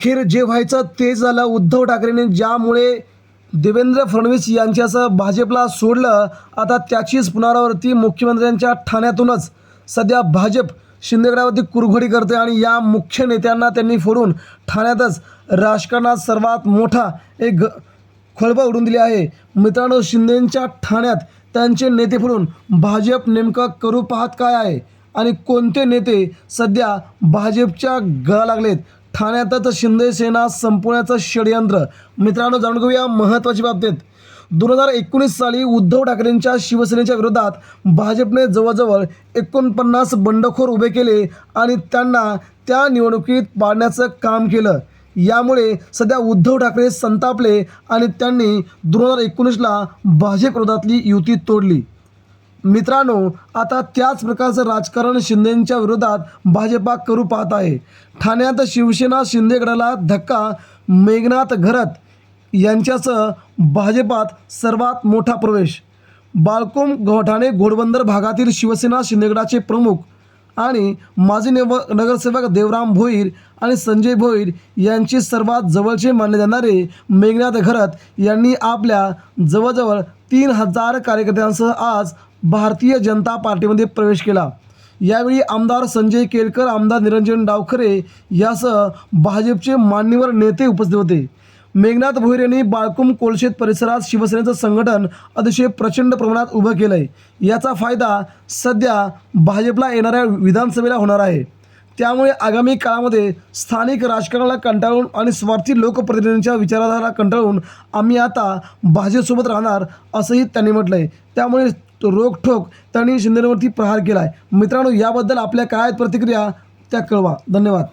अखेर जे व्हायचं ते झालं उद्धव ठाकरेंनी ज्यामुळे देवेंद्र फडणवीस यांच्यासह भाजपला सोडलं आता त्याचीच पुनरावृत्ती मुख्यमंत्र्यांच्या ठाण्यातूनच. सध्या भाजप शिंदेगडावरती कुरघोडी करते आणि या मुख्य नेत्यांना त्यांनी फोडून ठाण्यातच राजकारणात सर्वात मोठा एक ग- खळबळ उडून दिली आहे. मित्रांनो शिंदेंच्या ठाण्यात त्यांचे नेते फोडून भाजप नेमकं करू पाहत काय आहे? आणि कोणते नेते सध्या भाजपच्या गळा लागलेत? ठाण्यातच शिंदे सेना संपवण्याचं षडयंत्र. मित्रांनो जाणून घेऊया महत्त्वाची बाबतीत. दोन हजार एकोणीस साली उद्धव ठाकरेंच्या शिवसेनेच्या विरोधात भाजपने जवळजवळ एकोणपन्नास बंडखोर उभे केले आणि त्यांना त्या निवडणुकीत पाडण्याचं काम केलं. यामुळे सध्या उद्धव ठाकरे संतापले आणि त्यांनी दोन हजार एकोणीसला भाजप विरोधातली युती तोडली. मित्रांनो आता त्याच प्रकारचं राजकारण शिंदेंच्या विरोधात भाजपा करू पाहत आहे. ठाण्यात शिवसेना शिंदेगडाला धक्का मेघनाथ घरत यांच्यासह भाजपात सर्वात मोठा प्रवेश. बाळकुम गव्हाठाणे घोडबंदर भागातील शिवसेना शिंदेगडाचे प्रमुख आणि माजी नव नगरसेवक देवराम भोईर आणि संजय भोईर यांचे सर्वात जवळचे मानले जाणारे मेघनाथ घरत यांनी आपल्या जवळजवळ तीन हजार कार्यकर्त्यांसह आज भारतीय जनता पार्टीमध्ये प्रवेश केला. यावेळी आमदार संजय केलकर आमदार निरंजन डावखरे यासह भाजपचे मान्यवर नेते उपस्थित होते. मेघनाथ भोईर यांनी बाळकुम कोलशेत परिसरात शिवसेनेचं संघटन अतिशय प्रचंड प्रमाणात उभं केलं आहे याचा फायदा सध्या भाजपला येणाऱ्या विधानसभेला होणार आहे. त्यामुळे आगामी काळामध्ये स्थानिक राजकारणाला कंटाळून आणि स्वार्थी लोकप्रतिनिधींच्या विचारधारा कंटाळून आम्ही आता भाजपसोबत राहणार असंही त्यांनी म्हटलं आहे त्यामुळे रोखठोक त्यांनी शिंदेवरती प्रहार केला आहे मित्रांनो याबद्दल आपल्या काय प्रतिक्रिया त्या कळवा. धन्यवाद.